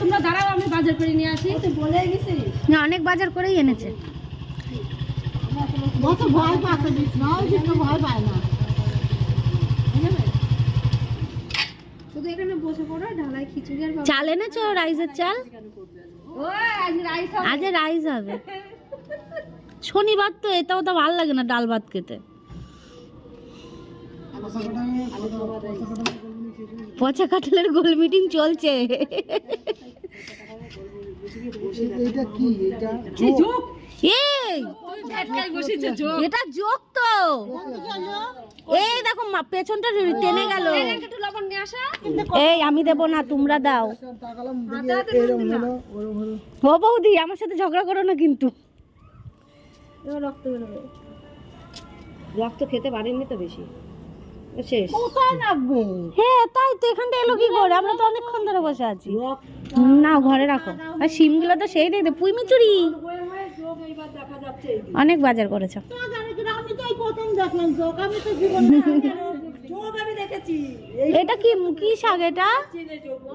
তোমরা দাঁড়াও আমি বাজার করে নিয়ে আসি। তুই বলে গেছি না অনেক বাজার করেই এনেছে। কত ভয় পাচ্ছে না ভয় পায় না। শুধু এখানে বসে পড়ো ঢালাই খিচুড়ি আর চাল এনেছো রাইসের চাল? ও আজ রাইস হবে। আজ রাইস হবে। শনিবার তো এটাও তো ভালো লাগে না ডাল ভাত খেতে। পচা কাঁঠালের গোল মিটিং চলছে। এটা যোগ? এই! ঝাটকায় বসেছে যোগ? এটা যোগ তো! এই দেখো পেছনটা টেনে গেল। একটু লবণ নিয়ে আসা। এই আমি দেব না তোমরা দাও। ও বৌদি আমার সাথে ঝগড়া করো না কিন্তু। রক্ত খেতে পারেননি তো বেশি। শেষ। কোথায় নামবে? হ্যাঁ তাই তো এখানটা এলো কি করে? আমরা তো অনেকক্ষণ ধরে বসে আছি। না ঘরে রাখো। আর সিমগুলো তো সেই দেখতে পুই মিচুরি অনেক বাজার করেছ। আমি তো এই প্রথম দেখলাম চোখ আমি তো জীবনে চোখ আমি দেখেছি এটা কি কি শাক এটা?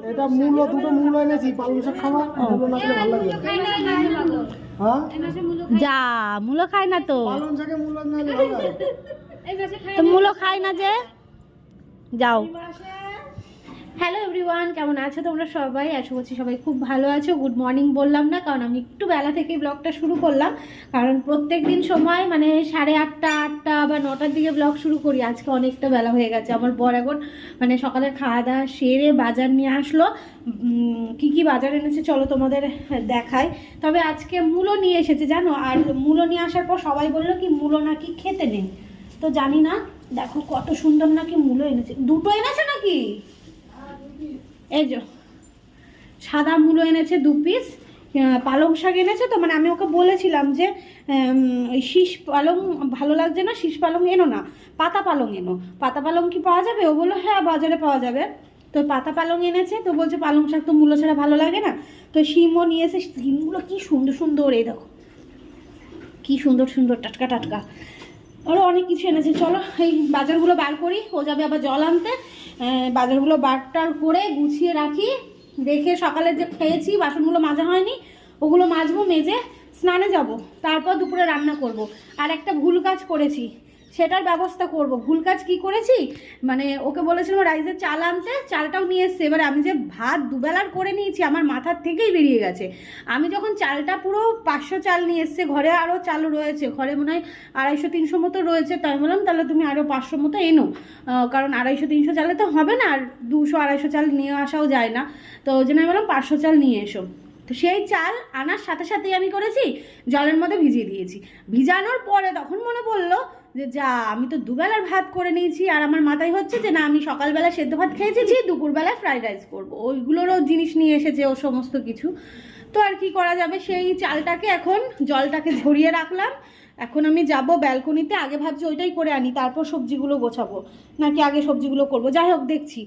এটা মূলো দুটো মূলো এনেছি পালং শাক খাওয়া মূলো না খেলে ভালো লাগবে হ্যাঁ? যা মূলো খায় না তো। পালং শাকে মূলো না তো মূলো খায় না যে? যাও। হ্যালো এভরিওয়ান কেমন আছো তোমরা সবাই? আশা করছি সবাই খুব ভালো আছো। গুড মর্নিং বললাম না, কারণ আমি একটু বেলা থেকে ব্লগটা শুরু করলাম। কারণ প্রত্যেক দিন সময় মানে সাড়ে আটটা আটটা বা নটার দিকে ব্লগ শুরু করি। আজকে অনেকটা বেলা হয়ে গেছে। আমার বর এখন মানে সকালে খাওয়া দাওয়া সেরে বাজার নিয়ে আসলো। কি কি বাজার এনেছে চলো তোমাদের দেখায় তবে আজকে মূলো নিয়ে এসেছে, জানো? আর মূলো নিয়ে আসার পর সবাই বলল কি মূলো নাকি খেতে নেই। তো জানি না। দেখো কত সুন্দর নাকি মূলো এনেছে। দুটো এনেছে নাকি? এই যে, সাদা মূলো এনেছে দু পিস পালং শাক এনেছে তো মানে আমি ওকে বলেছিলাম যে শীষ পালং ভালো লাগছে না, শীষ পালং এনো না, পাতা পালং এনো। পাতা পালং কি পাওয়া যাবে? ও বলল হ্যাঁ বাজারে পাওয়া যাবে। তো পাতা পালং এনেছে, তো বলছে পালং শাক তো মূলো ছাড়া ভালো লাগে না। তো শিমও নিয়ে এসে, শিমগুলো কি সুন্দর সুন্দর, এই দেখো। কি সুন্দর সুন্দর টাটকা টাটকা। আরও অনেক কিছু এনেছে। চলো, এই বাজারগুলো বার করি। ও যাবে আবার জল আনতে। বাজারগুলো বারটার করে গুছিয়ে রাখি। রেখে সকালে যে খেয়েছি, বাসনগুলো মাজা হয়নি, ওগুলো মাজবো, মেজে স্নানে যাব। তারপর দুপুরে রান্না করব। আর একটা ভুল কাজ করেছি। সেটার ব্যবস্থা করব। ভুল কাজ কি করেছি? মানে ওকে বলেছিলাম রাইসের চাল আনতে, চালটাও নিয়ে এসছে। এবার আমি যে ভাত দুবেলার করে নিয়েছি, আমার মাথার থেকেই বেরিয়ে গেছে। আমি যখন চালটা পুরো পাঁচশো চাল নিয়ে এসছে, ঘরে আরও চাল রয়েছে, ঘরে মনে হয় আড়াইশো, তিনশো মতো রয়েছে, তাই বললাম, তাহলে তুমি আরও পাঁচশো মতো এনো। কারণ আড়াইশো, তিনশো চালে তো হবে না, আর দুশো, আড়াইশো চাল নিয়ে আসাও যায় না। তো ওই জন্য আমি বললাম, পাঁচশো চাল নিয়ে এসো। তো সেই চাল আনার সাথে সাথেই আমি করেছি, জলের মধ্যে ভিজিয়ে দিয়েছি। ভিজানোর পরে তখন মনে পড়ল যে যা, আমি তো দুবেলার ভাত করে নিয়েছি, আর আমার মাথায় হচ্ছে যে না, আমি সকালবেলা সেদ্ধ ভাত খেয়েছি যে দুপুরবেলায় ফ্রাইড রাইস করব। ওইগুলোরও জিনিস নিয়ে এসেছে ও সমস্ত কিছু। তো আর কি করা যাবে? সেই চালটাকে এখন জলটাকে ঝরিয়ে রাখলাম। এখন আমি যাব ব্যালকনিতে, আগে ভাবছি ওইটাই করে আনি, তারপর সবজিগুলো গোছাবো। নাকি আগে সবজিগুলো করব? যাই হোক, দেখছি।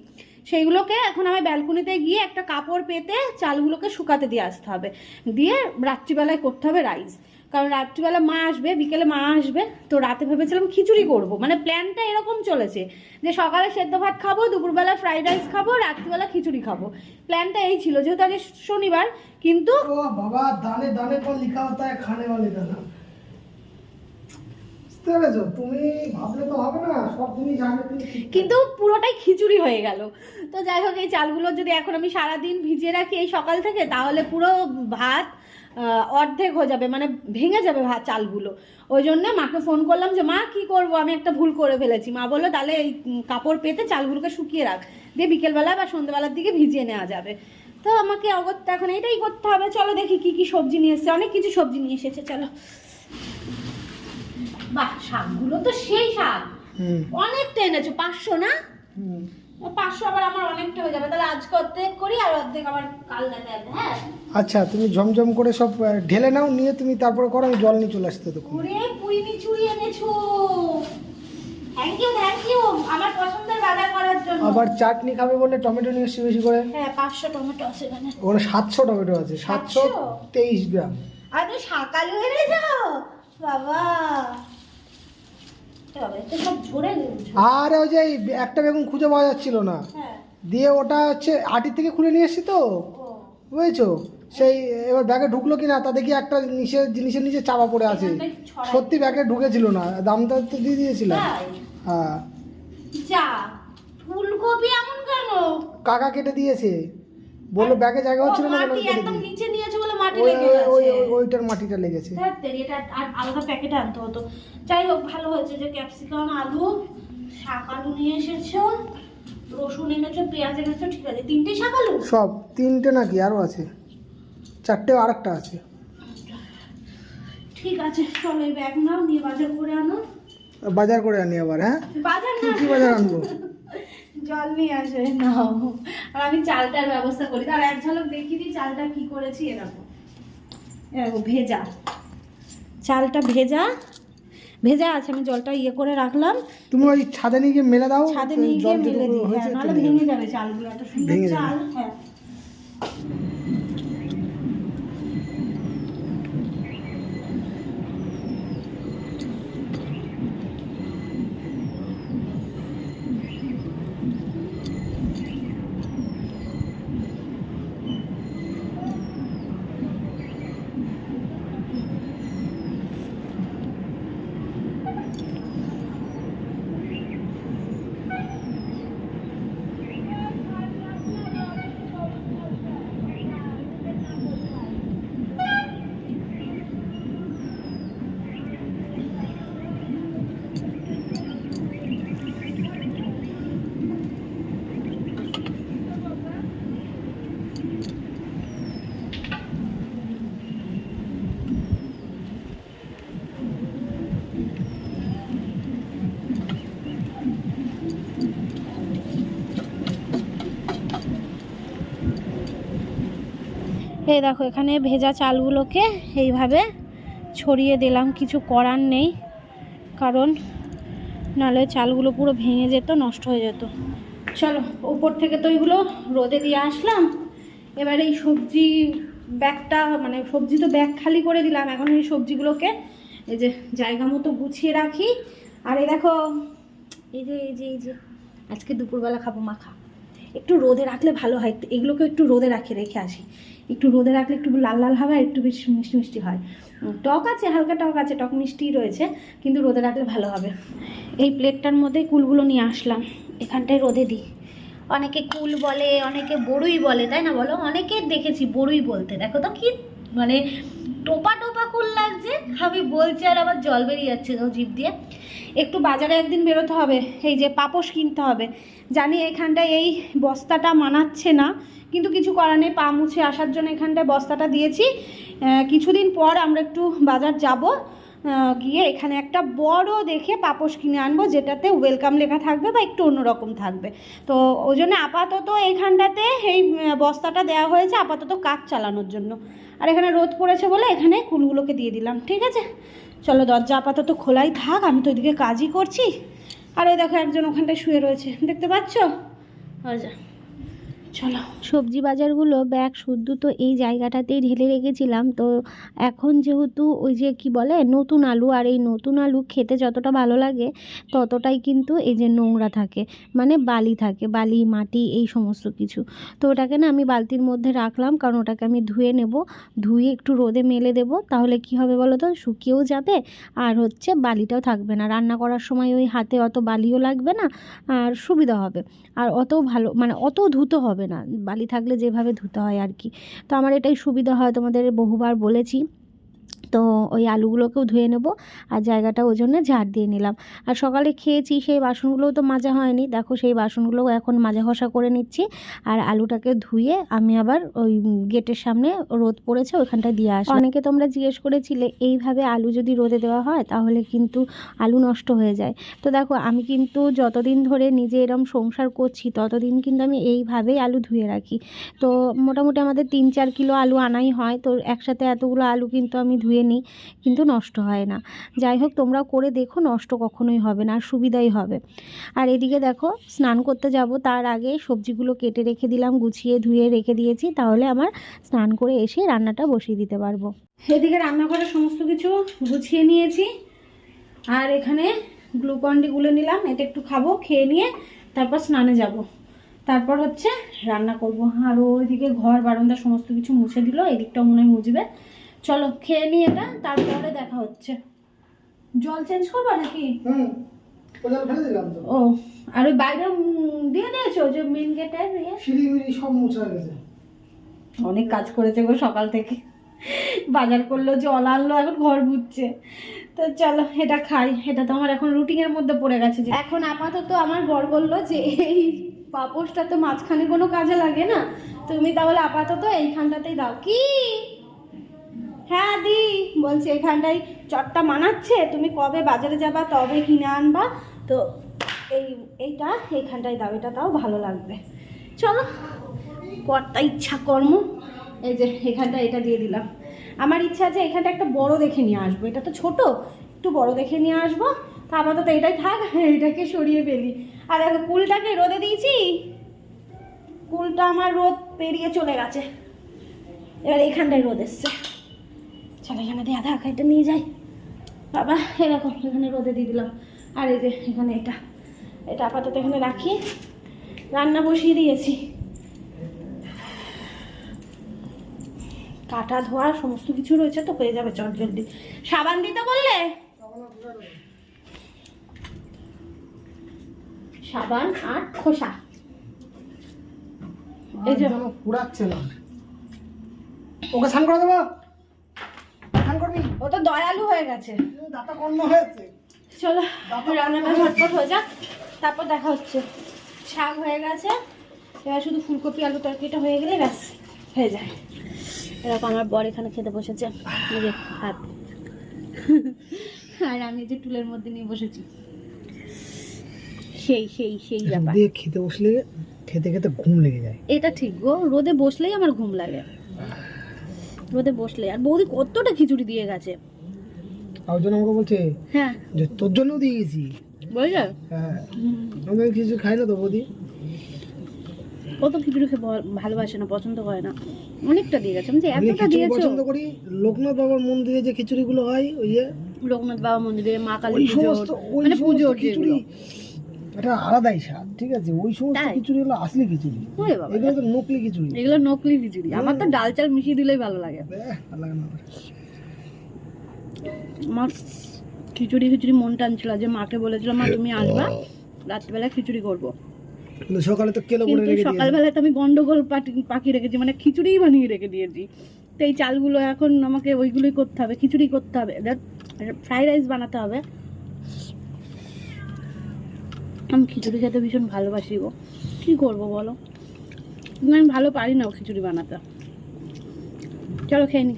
সেইগুলোকে এখন আমি ব্যালকনিতে গিয়ে একটা কাপড় পেতে চালগুলোকে শুকাতে দিয়ে আসতে হবে। দিয়ে রাত্রিবেলায় করতে হবে রাইস। কারণ রাত্রিবেলা মা আসবে বিকেলে মা আসবে তো রাতে ভেবেছিলাম খিচুড়ি করব। মানে প্ল্যানটা এরকম চলেছে যে সকালে সেদ্ধ ভাত খাব দুপুরবেলা ফ্রাইড রাইস খাব রাত্রিবেলা খিচুড়ি খাব। প্ল্যানটা এই ছিল যেহেতু আগে শনিবার কিন্তু বাবা দানে দানে পর লিখা খানে কিন্তু পুরোটাই খিচুড়ি হয়ে গেল। তো যাই হোক এই চালগুলো যদি এখন আমি সারাদিন ভিজিয়ে রাখি এই সকাল থেকে তাহলে পুরো ভাত অর্ধেক হয়ে যাবে মানে ভেঙে যাবে চালগুলো। ওই জন্য মাকে ফোন করলাম যে মা কি করব? আমি একটা ভুল করে ফেলেছি। মা বলল তাহলে এই কাপড় পেতে চালগুলোকে শুকিয়ে রাখ। দিয়ে বিকেলবেলা বা সন্ধ্যেবেলার দিকে ভিজিয়ে নেওয়া যাবে। তো আমাকে অগত্যা এখন এটাই করতে হবে। চলো দেখি কি কি সবজি নিয়ে এসেছে। অনেক কিছু সবজি নিয়ে এসেছে চলো। বাহ শাকগুলো তো সেই শাক। অনেকটা এনেছো পাঁচশো না? পাঁচশো আবার আমার অনেকটা হয়ে যাবে। তাহলে আজকে অর্ধেক করি আর অর্ধেক আবার কাল হ্যাঁ? আচ্ছা তুমি ঝমঝম করে সব ঢেলে নাও নিয়ে তুমি তারপরে করো আমি জল নিয়ে চলে আসতে তো ওরে পুঁই মিচুরি এনেছো। থ্যাংক ইউ থ্যাংক ইউ আমার পছন্দের বাজার করার জন্য। আবার চাটনি খাবে বলে টমেটো নিয়ে এসছি বেশি করে। হ্যাঁ পাঁচশো টমেটো আছে এখানে। ওখানে সাতশো টমেটো আছে সাতশো তেইশ গ্রাম। আর তুই সকালে এনেছো? বাবা তবে তো সব ঝরে গেছে আর ওই যে একটা বেগুন খুঁজে পাওয়া যাচ্ছিল না। হ্যাঁ। দিয়ে ওটা হচ্ছে আটি থেকে খুলে নিয়ে এসছি তো? বুঝেছ? সেই এবার ব্যাগে ঢুকলো কি না তা দেখি একটা নিচের জিনিসের নিচে চাপা পড়ে আছে। সত্যি ব্যাগে ঢুকেছিল না দামটা তো দিয়ে দিয়েছিলাম। হ্যাঁ। ফুলকপি এমন কেন? কাকা কেটে দিয়েছে। বলল ব্যাগে জায়গা হচ্ছিল না কেন কেটে মাটি লেগে ওই- ওইটার মাটিটা লেগেছে। এটা আর আলাদা প্যাকেটে আনতে হতো। যাই হোক ভালো হয়েছে যে ক্যাপসিকাম আলু শাক আলু নিয়ে এসেছ রসুন এনেছো পেঁয়াজ এনেছো ঠিক আছে। তিনটে শাক আলু? সব তিনটে নাকি আরও আছে। চারটে আর একটা আছে। ঠিক আছে চলো এই ব্যাগ নাও নিয়ে বাজার করে আনো। বাজার করে আনি আবার হ্যাঁ? বাজার না। কি বাজার আনব? জল নিয়ে আসে নাও। আর আমি চালটার ব্যবস্থা করি। তার এক ঝলক দেখিয়ে দিই চালটা কি করেছি এরকম এরকম ভেজা। চালটা ভেজা। ভেজা আছে আমি জলটা ইয়ে করে রাখলাম। তুমি ওই ছাদে নিয়ে গিয়ে মেলে দাও ছাদে নিয়ে গিয়ে মেলে দিই। হ্যাঁ নাহলে ভেঙে যাবে চালগুলো এত সুন্দর চাল হ্যাঁ। এই দেখো, এখানে ভেজা চালগুলোকে এইভাবে ছড়িয়ে দিলাম, কিছু করার নেই, কারণ নাহলে চালগুলো পুরো ভেঙে যেত, নষ্ট হয়ে যেত। চলো উপর থেকে তো এগুলো রোদে দিয়ে আসলাম। এবার এই সবজি ব্যাগটা মানে সবজি তো ব্যাগ খালি করে দিলাম, এখন এই সবজিগুলোকে এই যে জায়গা মতো গুছিয়ে রাখি। আর এই দেখো, এই যে এই যে এই যে, আজকে দুপুরবেলা খাব মাখা। একটু রোদে রাখলে ভালো হয়, এগুলোকে একটু রোদে রাখে, রেখে আসি। একটু রোদে রাখলে একটু লাল লাল হবে আর একটু বেশি মিষ্টি মিষ্টি হয়। টক আছে, হালকা টক আছে, টক মিষ্টি রয়েছে, কিন্তু রোদে রাখলে ভালো হবে। এই প্লেটটার মধ্যে কুলগুলো নিয়ে আসলাম। এখানটায় রোদে দিই। অনেকে কুল বলে, অনেকে বড়ুই বলে, তাই না বলো? অনেকে দেখেছি বড়ুই বলতে। দেখো তো কি মানে টোপা টোপা কুল লাগছে। আমি বলছি, আর আমার জল বেরিয়ে যাচ্ছে তো জিভ দিয়ে। একটু বাজারে একদিন বেরোতে হবে, এই যে পাপোশ কিনতে হবে। জানি এখানটায় এই বস্তাটা মানাচ্ছে না, কিন্তু কিছু করার নেই, পা মুছে আসার জন্য এখানটায় বস্তাটা দিয়েছি। কিছুদিন পর আমরা একটু বাজার যাব। গিয়ে এখানে একটা বড় দেখে পাপোশ কিনে আনব, যেটাতে ওয়েলকাম লেখা থাকবে বা একটু অন্যরকম থাকবে। তো ওই জন্য আপাতত এইখানটাতে এই বস্তাটা দেওয়া হয়েছে, আপাতত কাজ চালানোর জন্য। আর এখানে রোদ পড়েছে বলে এখানে কুলগুলোকে দিয়ে দিলাম, ঠিক আছে? চলো দরজা আপাতত খোলাই থাক, আমি তো ওইদিকে কাজই করছি। আর ওই দেখো একজন ওখানটায় শুয়ে রয়েছে, দেখতে পাচ্ছ? যে। চলো। সবজি বাজারগুলো ব্যাগ শুদ্ধ তো এই জায়গাটাতেই ঢেলে রেখেছিলাম। তো এখন যেহেতু ওই যে কি বলে, নতুন আলু আর এই নতুন আলু খেতে যতটা ভালো লাগে, ততটাই কিন্তু এই যে নোংরা থাকে মানে বালি থাকে, বালি, মাটি, এই সমস্ত কিছু। তো ওটাকে না আমি বালতির মধ্যে রাখলাম, কারণ ওটাকে আমি ধুয়ে নেব। ধুয়ে একটু রোদে মেলে দেব, তাহলে কি হবে বলো তো? শুকিয়েও যাবে আর হচ্ছে বালিটাও থাকবে না। রান্না করার সময় ওই হাতে অত বালিও লাগবে না, আর সুবিধা হবে। আর অত ভালো মানে অত ধুতে হবে না। বালি থাকলে যেভাবে ধুতে হয় আর কি। তো আমার এটাই সুবিধা হয় তোমাদের বহুবার বলেছি। তো ওই আলুগুলোকেও ধুয়ে নেব আর জায়গাটা ওই জন্য ঝাড় দিয়ে নিলাম। আর সকালে খেয়েছি, সেই বাসনগুলোও তো মাজা হয়নি। দেখো সেই বাসনগুলোও এখন মাজা ঘষা করে নিচ্ছি। আর আলুটাকে ধুয়ে আমি আবার ওই গেটের সামনে রোদ পড়েছে ওইখানটায় দিয়ে আসি অনেকে তোমরা জিজ্ঞেস করেছিলে, এইভাবে আলু যদি রোদে দেওয়া হয়, তাহলে কিন্তু আলু নষ্ট হয়ে যায়? তো দেখো, আমি কিন্তু যতদিন ধরে নিজে এরম সংসার করছি, ততদিন কিন্তু আমি এইভাবেই আলু ধুয়ে রাখি। তো মোটামুটি আমাদের তিন চার কিলো আলু আনাই হয়। তো একসাথে এতগুলো আলু কিন্তু আমি ধুয়ে নিই কিন্তু নষ্ট হয় না। যাই হোক তোমরা করে দেখো, নষ্ট কখনোই হবে না, আর সুবিধাই হবে। আর এদিকে দেখো, স্নান করতে যাব, তার আগে সবজিগুলো কেটে রেখে দিলাম, গুছিয়ে ধুয়ে রেখে দিয়েছি, তাহলে আমার স্নান করে এসে রান্নাটা বসিয়ে দিতে পারব। এদিকে রান্নাঘরের সমস্ত কিছু গুছিয়ে নিয়েছি, আর এখানে গ্লুকন্ডি গুলে নিলাম, এটা একটু খাব, খেয়ে নিয়ে তারপর স্নানে যাব। তারপর হচ্ছে রান্না করব। আর ওইদিকে ঘর, বারান্দা, সমস্ত কিছু মুছে দিল, এদিকটাও মনে হয় মুছবে। চলো খেয়ে নিই এটা তারপরে দেখা হচ্ছে। জল চেঞ্জ করব নাকি? হুম কোথাও ফেলে দিলাম তো। ও আর ওই বাইরে দিয়ে দিয়েছ যে মেন গেটের ইয়ে? সব মুছা গেছে। অনেক কাজ করেছে গো সকাল থেকে। বাজার করল জল আনলো এখন ঘর বুঝছে তো চলো এটা খাই। এটা তো আমার এখন রুটিনের মধ্যে পড়ে গেছে যে এখন আপাতত আমার বর বলল যে এই পাপোশটা তো মাঝখানে কোনো কাজে লাগে না। তুমি তাহলে আপাতত এইখানটাতেই দাও। কি? হ্যাঁ দি, বলছে এখানটাই চটটা মানাচ্ছে, তুমি কবে বাজারে যাবা, তবে কিনে আনবা। তো এই, এইটা এইখানটায় দাও, এটা তাও ভালো লাগবে। চলো কর্তা ইচ্ছা কর্ম। এই যে এখানটা এটা দিয়ে দিলাম। আমার ইচ্ছা আছে এখানটা একটা বড় দেখে নিয়ে আসব, এটা তো ছোট, একটু বড় দেখে নিয়ে আসব। তা আপাতত এটাই থাক, এটাকে সরিয়ে ফেলি। আর দেখো, কুলটাকে রোদে দিয়েছি। কুলটা আমার রোদ পেরিয়ে চলে গেছে। এবার এখানটায় রোদ এসছে। চলো এখানে দিয়ে আধা এটা নিয়ে যাই। বাবা এরকম এখানে রোদে দিয়ে দিলাম। আর এই যে, এখানে এটা। এটা আপাতত এখানে রাখি। রান্না বসিয়ে দিয়েছি। কাটা, ধোয়া, সমস্ত কিছু রয়েছে তো, হয়ে যাবে চট জলদি। সাবান দিতে বললে? সাবান আর খোসা। এই যে পুরাচ্ছে না। ওকে স্নান করে দেবো? ও তো দয়ালু হয়ে গেছে। দাঁতা কর্ণ হয়েছে। চলো রান্নাটা ঝটপট হয়ে যাক তারপর দেখা হচ্ছে। শাক হয়ে গেছে এবার শুধু ফুলকপি আলু তরকারিটা হয়ে গেলে ব্যাস হয়ে যায়। এরকম আমার বর এখানে খেতে বসেছে হাত। আর আমি যে টুলের মধ্যে নিয়ে বসেছি। সেই সেই সেই ব্যাপার। খেতে বসলে খেতে খেতে ঘুম লেগে যায়। এটা ঠিক গো রোদে বসলেই আমার ঘুম লাগে। রোদে বসলে। আর বৌদি কতটা খিচুড়ি দিয়ে গেছে। আর জন্য আমাকে বলছে হ্যাঁ। যে তোর জন্যও দিয়ে গেছি। বুঝলে হ্যাঁ। আমি কিছু খাই না তো বৌদি। কত খিচুড়ি খেয়ে ভালোবাসে না পছন্দ করে না। অনেকটা দিয়ে গেছে। আমি যে এতটা দিয়েছ? পছন্দ করি। লোকনাথ বাবার মন্দিরে যে খিচুড়িগুলো হয় ওই যে লোকনাথ বাবা মন্দিরে মা কালী পুজো মানে পুজোর খিচুড়ি এটা আলাদাই স্বাদ ঠিক আছে? ওই সমস্ত খিচুড়ি হলো আসলি খিচুড়ি। এগুলো তো নকলি খিচুড়ি। এগুলো নকলি খিচুড়ি। আমার তো ডাল চাল মিশিয়ে দিলেই ভালো লাগে। আমার। খিচুড়ি খিচুড়ি মন টানছিল। যে মাকে বলেছিলাম মা তুমি আসবা রাত্রিবেলা খিচুড়ি করব। সকালে তো কেলো করে রেখে দিয়েছে। সকালবেলায় তো আমি গন্ডগোল পাকি রেখেছি। মানে খিচুড়িই বানিয়ে রেখে দিয়েছি। তো এই চালগুলো এখন আমাকে ওইগুলোই করতে হবে খিচুড়ি করতে হবে। ফ্রাইড রাইস বানাতে হবে। আমি খিচুড়ি খেতে ভীষণ ভালোবাসি গো। কী করব বলো? কিন্তু আমি ভালো পারি না খিচুড়ি বানাতে। চলো খেয়ে নি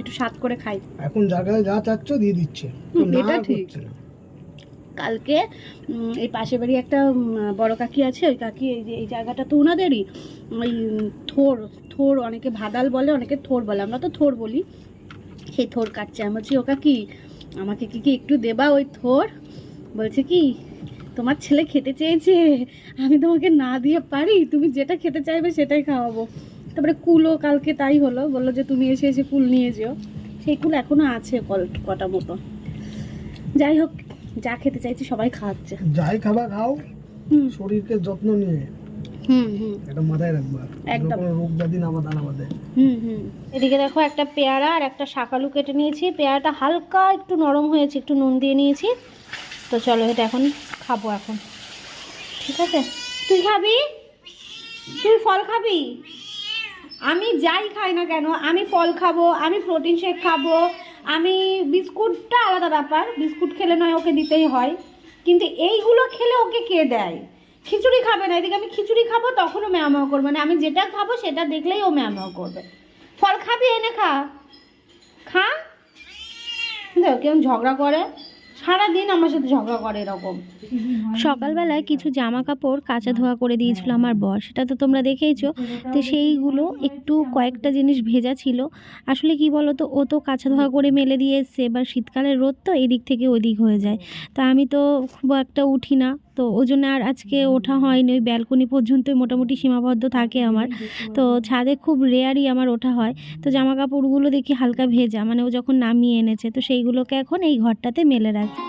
একটু স্বাদ করে খাই। এখন কাছে যা চাচ্ছ দিয়ে দিচ্ছে। এটা ঠিক। কালকে এই পাশের বাড়ি একটা বড় কাকি আছে ওই কাকি এই যে এই জায়গাটা তো ওনাদেরই ওই থোর থোর অনেকে ভাদাল বলে অনেকে থোর বলে আমরা তো থোর বলি। সেই থোর কাটছে। আমি বলছি ও কাকি আমাকে কি কি একটু দেবা ওই থোর? বলছে কি? তোমার ছেলে খেতে চেয়েছে আমি তোমাকে না দিয়ে পারি তুমি যেটা খেতে চাইবে সেটাই খাওয়াবো। তারপরে কুলও কালকে তাই হলো বলল যে তুমি এসে এসে কুল নিয়ে যেও। সেই কুল এখনও আছে কল- কটা মতো। যাই হোক যা খেতে চাইছি সবাই খাওয়াচ্ছে। যাই খাবার খাও শরীরকে যত্ন নিয়ে। হুম হুম। এটা মাথায় রাখবা। একদম। রোগ ব্যাধি না বাধা না বাঁধে। হুম হুম। এদিকে দেখো একটা পেয়ারা আর একটা শাকালু কেটে নিয়েছি। পেয়ারাটা হালকা একটু নরম হয়েছে একটু নুন দিয়ে নিয়েছি। তো চলো এটা এখন খাব এখন। ঠিক আছে? তুই খাবি? তুই ফল খাবি? আমি যাই খাই না কেন? আমি ফল খাব, আমি প্রোটিন শেক খাব, আমি বিস্কুটটা আলাদা ব্যাপার, বিস্কুট খেলে নয় ওকে দিতেই হয়। কিন্তু এইগুলো খেলে ওকে কে দেয়? খিচুড়ি খাবে না, এদিকে আমি খিচুড়ি খাব, তখনও ম্যামাও করবে। মানে আমি যেটা খাব, সেটা দেখলেই ও ম্যামাও করবে। ফল খাবি, এনে খা। খা? দেখো, কেমন ঝগড়া করে। সারাদিন আমার সাথে ঝগড়া করে এরকম। সকালবেলায় কিছু জামা কাপড় কাঁচা ধোয়া করে দিয়েছিল আমার বর, সেটা তো তোমরা দেখেইছো। তো সেইগুলো একটু কয়েকটা জিনিস ভেজা ছিল। আসলে কি বলো তো ও তো কাঁচা ধোয়া করে মেলে দিয়ে এসছে। এবার শীতকালের রোদ তো এদিক থেকে ওদিক হয়ে যায়। তা আমি তো খুব একটা উঠি না। তো ওই জন্য আর আজকে ওঠা হয়নি ওই ব্যালকনি পর্যন্তই মোটামুটি সীমাবদ্ধ থাকে আমার। তো ছাদে খুব রেয়ারই আমার ওঠা হয়। তো জামা কাপড়গুলো দেখি হালকা ভেজা মানে ও যখন নামিয়ে এনেছে তো সেইগুলোকে এখন এই ঘরটাতে মেলে রাখি।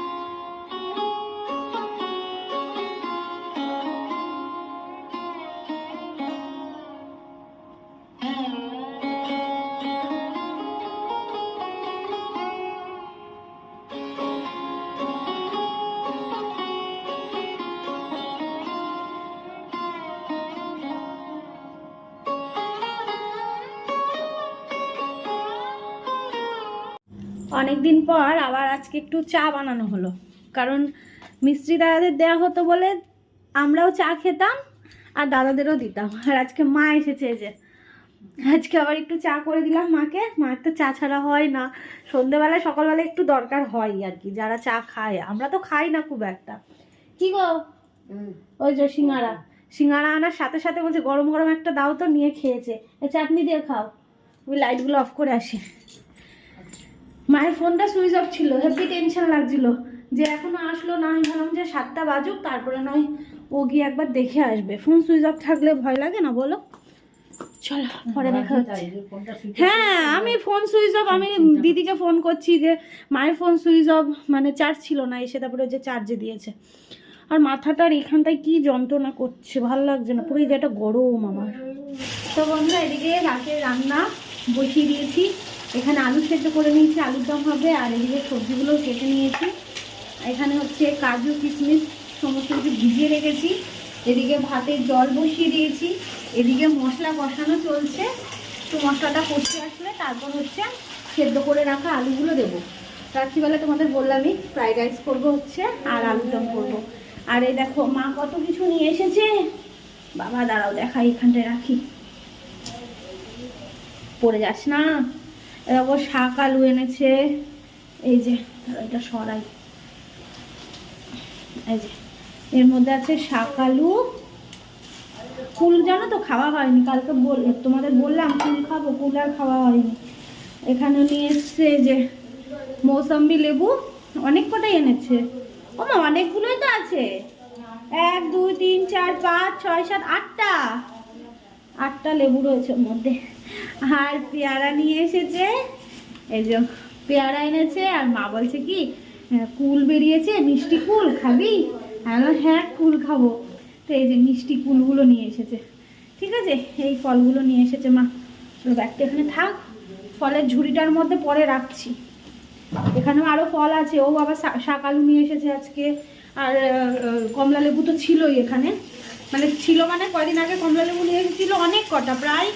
অনেক দিন পর আবার আজকে একটু চা বানানো হলো। কারণ মিস্ত্রি দাদাদের দেওয়া হতো বলে আমরাও চা খেতাম আর দাদাদেরও দিতাম। আর আজকে মা এসেছে যে। আজকে আবার একটু চা করে দিলাম মাকে। মায়ের তো চা ছাড়া হয় না। সন্ধেবেলায় সকালবেলা একটু দরকার হয় আর কি। যারা চা খায়, আমরা তো খাই না খুব একটা। কি গো? ওই যে সিঙ্গারা। সিঙ্গারা আনার সাথে সাথে বলছে, গরম গরম একটা দাও তো, নিয়ে খেয়েছে। চাটনি দিয়ে খাও। আমি লাইটগুলো অফ করে আসি। মায়ের ফোনটা সুইচ অফ ছিল হেভি টেনশন লাগছিল। যে এখনও আসলো না আমি ভাবলাম যে সাতটা বাজুক তারপরে নয় ও গিয়ে একবার দেখে আসবে। ফোন সুইচ অফ থাকলে ভয় লাগে না বলো? চলো পরে দেখা হচ্ছে। হ্যাঁ আমি ফোন সুইচ অফ আমি দিদিকে ফোন করছি যে মায়ের ফোন সুইচ অফ মানে চার্জ ছিল না এসে তারপরে যে চার্জে দিয়েছে। আর মাথাটার এখানটায় কি যন্ত্রণা করছে ভালো লাগছে না পুরো এই একটা গরম আমার। তো বন্ধুরা এদিকে রাতের রান্না বসিয়ে দিয়েছি। এখানে আলু সেদ্ধ করে নিয়েছি, আলুর দম হবে, আর এদিকে সবজিগুলো কেটে নিয়েছি। এখানে হচ্ছে কাজু, কিশমিশ, সমস্ত কিছু ভিজিয়ে রেখেছি। এদিকে ভাতের জল বসিয়ে দিয়েছি। এদিকে মশলা কষানো চলছে। তো মশলাটা কষতে আসলে তারপর হচ্ছে সেদ্ধ করে রাখা আলুগুলো দেবো। রাত্রিবেলা তোমাদের বললামই, ফ্রাইড রাইস করব হচ্ছে, আর আলুর দম করব। আর এই দেখো, মা কত কিছু নিয়ে এসেছে। বাবা, দাঁড়াও, দেখা, এখানটায় রাখি। পড়ে যাস না? এরকম শাক, আলু এনেছে। এই যে, এটা সরাই। এই যে, এর মধ্যে আছে শাক, আলু। কুল জানো তো খাওয়া হয়নি, কালকে বল তোমাদের বললাম কুল খাব, কুল আর খাওয়া হয়নি। এখানে নিয়ে এসছে যে মৌসাম্বি লেবু, অনেক কটাই এনেছে। ও মা অনেকগুলোই তো আছে। এক, দুই, তিন, চার, পাঁচ, ছয়, সাত, আটটা। আটটা লেবু রয়েছে ওর মধ্যে। আর পেয়ারা নিয়ে এসেছে। এই যে পেয়ারা এনেছে আর মা বলছে কি হ্যাঁ, কুল বেরিয়েছে মিষ্টি কুল খাবি? হ্যাঁ কুল খাব। তো এই যে মিষ্টি কুলগুলো নিয়ে এসেছে। ঠিক আছে? এই ফলগুলো নিয়ে এসেছে মা। চলো ব্যাগটা এখানে থাক। ফলের ঝুড়িটার মধ্যে পরে রাখছি। এখানেও আরও ফল আছে। ও আবার শা- শাক আলু নিয়ে এসেছে আজকে। আর কমলা লেবু তো ছিলই এখানে। মানে ছিল মানে কদিন আগে কমলা লেবু নিয়ে এসেছিল অনেক কটা। প্রায়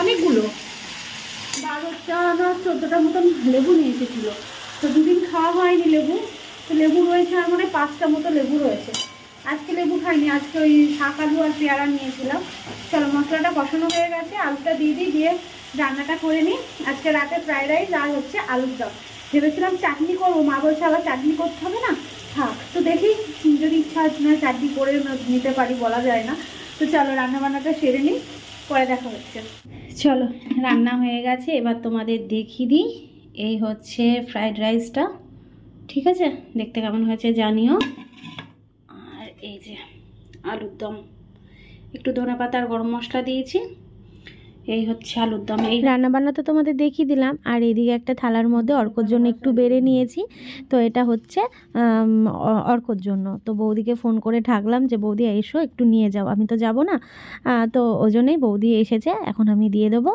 অনেকগুলো। বারোটা না, চোদ্দোটা মতন লেবু নিয়ে এসেছিল। তো দুদিন খাওয়া হয়নি লেবু। তো লেবু রয়েছে আর মানে পাঁচটা মতো লেবু রয়েছে। আজকে লেবু খাইনি, আজকে ওই শাক আলু আর পেয়ারা নিয়েছিলাম। চলো, মশলাটা কষানো হয়ে গেছে, আলুটা দিয়ে দিই, দিয়ে রান্নাটা করে নিই। আজকে রাতে ফ্রাইড রাইস আর হচ্ছে আলুর দম। ভেবেছিলাম চাটনি করব, মা বলছে আবার চাটনি করতে হবে না? থাক, তো দেখি যদি ইচ্ছা আছে না চাটনি করে নিতে পারি, বলা যায় না। তো চলো রান্না বান্নাটা সেরে নিই। পরে দেখা হচ্ছে। চলো, রান্না হয়ে গেছে, এবার তোমাদের দেখিয়ে দিই। এই হচ্ছে ফ্রাইড রাইসটা। ঠিক আছে? দেখতে কেমন হয়েছে জানিও। আর এই যে আলুর দম। একটু ধনে পাতা আর গরম মশলা দিয়েছি। এই হচ্ছে আলুর দম, এই রান্না বান্না তো তোমাদের দেখিয়ে দিলাম, আর এদিকে একটা থালার মধ্যে অর্কর জন্য একটু বেড়ে নিয়েছি। তো এটা হচ্ছে অর্কর জন্য। তো বৌদিকে ফোন করে ঢাকলাম যে, বৌদি, এসো, একটু নিয়ে যাও। আমি তো যাব না। তো ওই জন্যই বৌদি এসেছে, এখন আমি দিয়ে দেবো।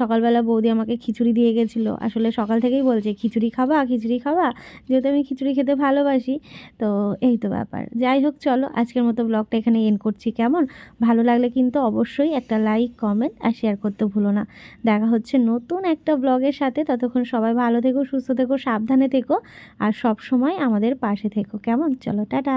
সকালবেলা বৌদি আমাকে খিচুড়ি দিয়ে গেছিল। আসলে সকাল থেকেই বলছে, খিচুড়ি খাবা খিচুড়ি খাবা? যেহেতু আমি খিচুড়ি খেতে ভালোবাসি। তো এই তো ব্যাপার। যাই হোক, চলো, আজকের মতো ব্লগটা এখানে এন্ড করছি। কেমন? ভালো লাগলে কিন্তু অবশ্যই একটা লাইক কমেন্ট আর শেয়ার করতে ভুলো না। দেখা হচ্ছে নতুন একটা ব্লগের সাথে। ততক্ষণ সবাই ভালো থেকো, সুস্থ থেকো, সাবধানে থেকো, আর সব সময় আমাদের পাশে থেকো। কেমন? চলো, টাটা।